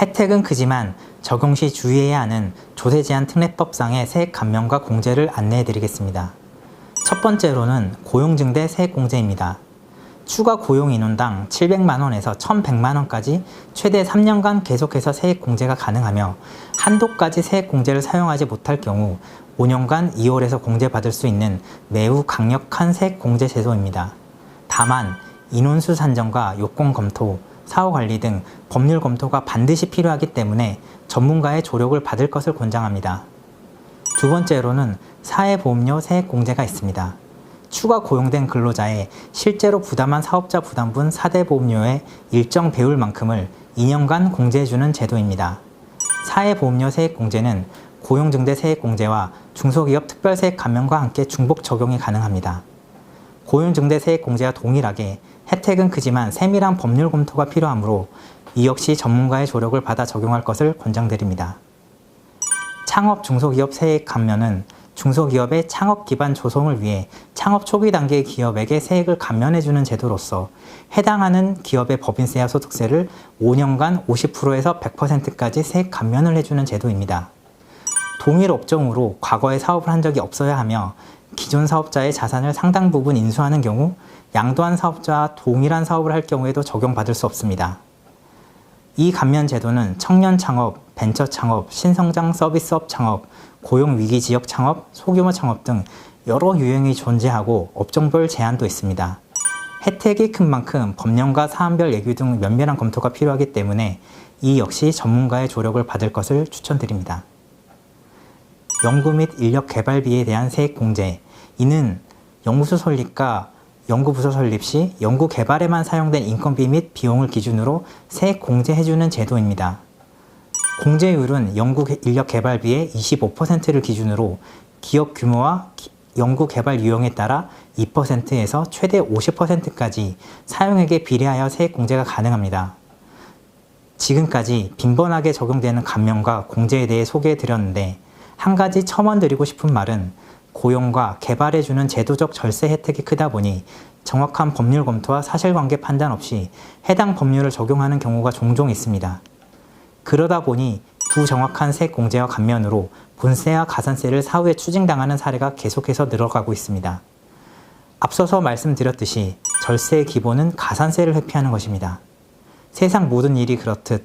혜택은 크지만 적용 시 주의해야 하는 조세 제한 특례법상의 세액 감면과 공제를 안내해 드리겠습니다. 첫 번째로는 고용증대 세액 공제입니다. 추가 고용 인원당 700만 원에서 1,100만 원까지 최대 3년간 계속해서 세액 공제가 가능하며 한도까지 세액 공제를 사용하지 못할 경우 5년간 2월에서 공제받을 수 있는 매우 강력한 세액 공제 제도입니다. 다만 인원수 산정과 요건 검토, 사후 관리 등 법률 검토가 반드시 필요하기 때문에 전문가의 조력을 받을 것을 권장합니다. 두 번째로는 사회보험료 세액 공제가 있습니다. 추가 고용된 근로자의 실제로 부담한 사업자 부담분 4대 보험료의 일정 배율만큼을 2년간 공제해주는 제도입니다. 사회보험료 세액 공제는 고용증대 세액 공제와 중소기업 특별세액 감면과 함께 중복 적용이 가능합니다. 고용증대 세액 공제와 동일하게 혜택은 크지만 세밀한 법률 검토가 필요하므로 이 역시 전문가의 조력을 받아 적용할 것을 권장드립니다. 창업 중소기업 세액 감면은 중소기업의 창업 기반 조성을 위해 창업 초기 단계 기업에게 세액을 감면해주는 제도로서 해당하는 기업의 법인세와 소득세를 5년간 50%에서 100%까지 세액 감면을 해주는 제도입니다. 동일 업종으로 과거에 사업을 한 적이 없어야 하며 기존 사업자의 자산을 상당 부분 인수하는 경우 양도한 사업자와 동일한 사업을 할 경우에도 적용받을 수 없습니다. 이 감면 제도는 청년 창업, 벤처 창업, 신성장 서비스업 창업, 고용 위기 지역 창업, 소규모 창업 등 여러 유형이 존재하고 업종별 제한도 있습니다. 혜택이 큰 만큼 법령과 사안별 예규 등 면밀한 검토가 필요하기 때문에 이 역시 전문가의 조력을 받을 것을 추천드립니다. 연구 및 인력 개발비에 대한 세액 공제. 이는 연구소 설립과 연구부서 설립 시 연구 개발에만 사용된 인건비 및 비용을 기준으로 세액 공제해주는 제도입니다. 공제율은 연구 인력 개발비의 25%를 기준으로 기업 규모와 연구 개발 유형에 따라 2%에서 최대 50%까지 사용액에 비례하여 세액 공제가 가능합니다. 지금까지 빈번하게 적용되는 감면과 공제에 대해 소개해 드렸는데 한 가지 첨언 드리고 싶은 말은 고용과 개발해주는 제도적 절세 혜택이 크다 보니 정확한 법률 검토와 사실관계 판단 없이 해당 법률을 적용하는 경우가 종종 있습니다. 그러다 보니 부정확한 세액 공제와 감면으로 본세와 가산세를 사후에 추징당하는 사례가 계속해서 늘어가고 있습니다. 앞서서 말씀드렸듯이 절세의 기본은 가산세를 회피하는 것입니다. 세상 모든 일이 그렇듯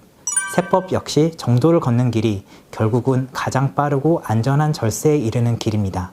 세법 역시 정도를 걷는 길이 결국은 가장 빠르고 안전한 절세에 이르는 길입니다.